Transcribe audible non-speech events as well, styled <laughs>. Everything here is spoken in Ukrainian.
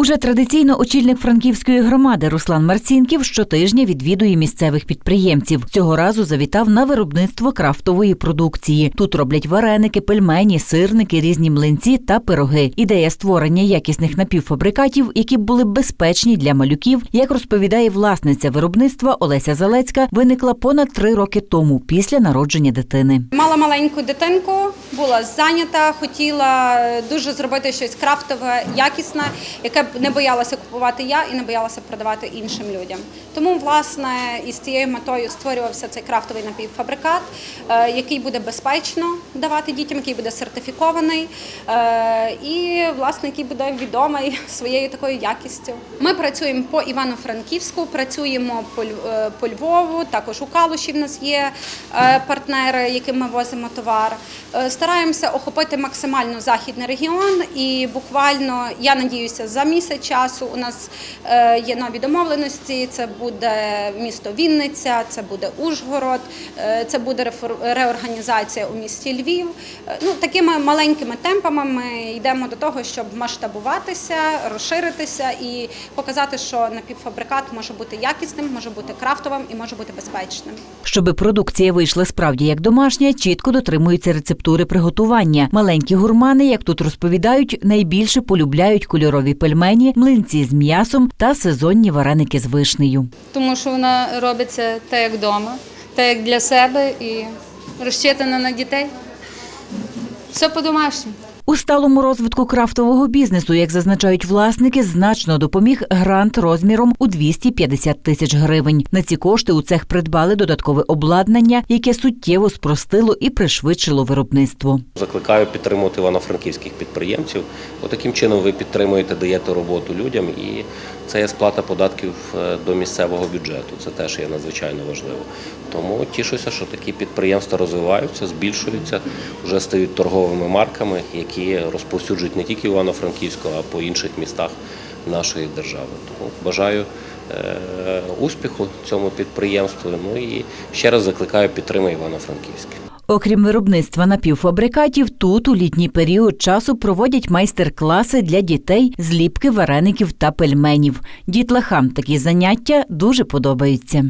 Уже традиційно очільник франківської громади Руслан Марцінків щотижня відвідує місцевих підприємців. Цього разу завітав на виробництво крафтової продукції. Тут роблять вареники, пельмені, сирники, різні млинці та пироги. Ідея створення якісних напівфабрикатів, які б були безпечні для малюків, як розповідає власниця виробництва Олеся Залецька, виникла понад три роки тому після народження дитини. Мала маленьку дитинку, була зайнята, хотіла дуже зробити щось крафтове, якісне, яке б не боялася купувати я і не боялася продавати іншим людям. Тому, власне, із цією метою створювався цей крафтовий напівфабрикат, е, який буде безпечно давати дітям, який буде сертифікований е, і, власне, який буде відомий <laughs> своєю такою якістю. Ми працюємо по Івано-Франківську, працюємо по е, Львову, також у Калуші в нас є е, партнери, яким ми возимо товар. Е, Стараємося охопити максимально західний регіон, і буквально я надіюся, за місяць часу у нас е, є нові домовленості. Це буде місто Вінниця, це буде Ужгород, е, це буде реорганізація у місті Львів. Ну такими маленькими темпами ми йдемо до того, щоб масштабуватися, розширитися і показати, що напівфабрикат може бути якісним, може бути крафтовим і може бути безпечним. Щоби продукція вийшла справді як домашня, чітко дотримуються рецептури приготування. Маленькі гурмани, як тут розповідають, найбільше полюбляють кольорові пельмені, млинці з м'ясом та сезонні вареники з вишнею. тому що вона робиться так, як вдома, так як для себе і розчитана на дітей. Все по-домашньому. У сталому розвитку крафтового бізнесу, як зазначають власники, значно допоміг грант розміром у 250 тисяч гривень. На ці кошти у цех придбали додаткове обладнання, яке суттєво спростило і пришвидшило виробництво. Закликаю підтримувати івано-франківських підприємців. Отаким чином ви підтримуєте, даєте роботу людям, і це є сплата податків е, до місцевого бюджету. Це теж є надзвичайно важливо. Тому тішуся, що такі підприємства розвиваються, збільшуються, вже стають торговими марками, які розповсюджують не тільки Івано-Франківську, а по інших містах нашої держави. Тому бажаю е, успіху цьому підприємству. Ну і ще раз закликаю підтримати Івано-Франківське. Окрім виробництва напівфабрикатів, тут у літній період часу проводять майстер-класи для дітей з ліпки вареників та пельменів. Дітлахам такі заняття дуже подобаються.